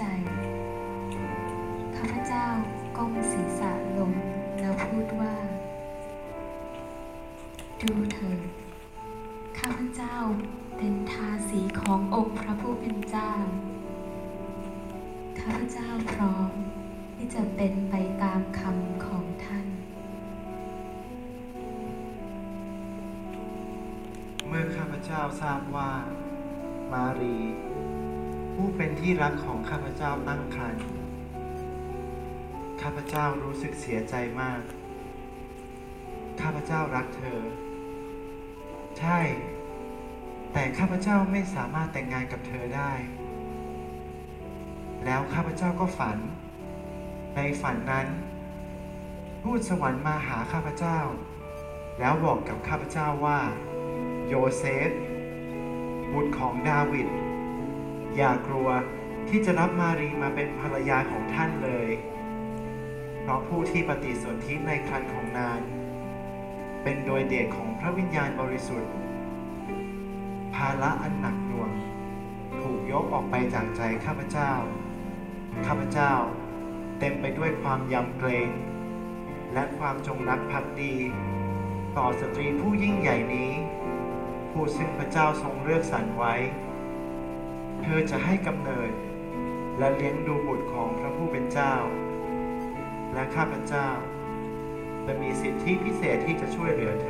ใจข้าพเจ้าก้มศีรษะลงแล้วพูดว่า ดูเถิดข้าพเจ้าเป็นทาสีขององค์พระผู้เป็นเจ้า ข้าพเจ้าพร้อมที่จะเป็นไปตามคำของท่าน เมื่อข้าพเจ้าทราบว่า มารี เป็นที่รักของข้าพเจ้าตั้งครรภ์ข้าพเจ้ารู้สึกเสียใจมาก ข้าพเจ้ารักเธอ ใช่ แต่ข้าพเจ้าไม่สามารถแต่งงานกับเธอได้ แล้วข้าพเจ้าก็ฝัน ในฝันนั้นทูตสวรรค์มาหาข้าพเจ้า แล้วบอกกับข้าพเจ้าว่า โยเซฟบุตรของดาวิด อย่ากลัวที่จะรับมารีมาเป็นภรรยาของท่านเลย เพราะผู้ที่ปฏิสนธิในครรภ์ของนางเป็นโดยเดชของพระวิญญาณบริสุทธิ์ ภาระอันหนักหน่วง ถูกยกออกไปจากใจข้าพเจ้า ข้าพเจ้าเต็มไปด้วยความยำเกรงและความจงรักภักดี ต่อสตรีผู้ยิ่งใหญ่นี้ ผู้ซึ่งพระเจ้าทรงเลือกสรรไว้ เธอจะให้กำเนิด และเลี้ยงดูบุตรของพระผู้เป็นเจ้า และข้าพเจ้า จะมีสิทธิพิเศษที่จะช่วยเหลือเธอ